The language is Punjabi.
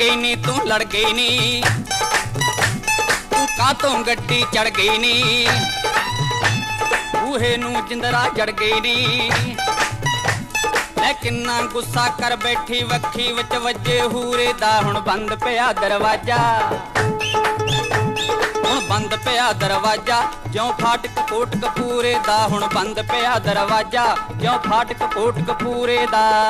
ਗਈ ਨੀ, ਤੂੰ ਲੜ ਗਈ ਨੀ। ਤੂੰ ਕਾਤੋਂ ਗੱਡੀ ਚੜ ਗਈ ਨੀ? ਬੂਹੇ ਨੂੰ ਜਿੰਦਰਾ ਜੜ ਗਈ ਨੀ। ਮੈਂ ਕਿੰਨਾ ਗੁੱਸਾ ਕਰ ਬੈਠੀ, ਵੱਖੀ ਵਿੱਚ ਵੱਜੇ ਹੂਰੇ ਦਾ ਹੁਣ ਬੰਦ ਪਿਆ ਦਰਵਾਜ਼ਾ। ਹੁਣ ਬੰਦ ਪਿਆ ਦਰਵਾਜ਼ਾ, ਜਿਉਂ ਫਾਟਕ ਕੋਟ ਕਪੂਰੇ ਦਾ ਹੁਣ ਬੰਦ ਪਿਆ ਦਰਵਾਜ਼ਾ, ਜਿਉਂ ਫਾਟਕ ਕੋਟ ਕਪੂਰੇ ਦਾ।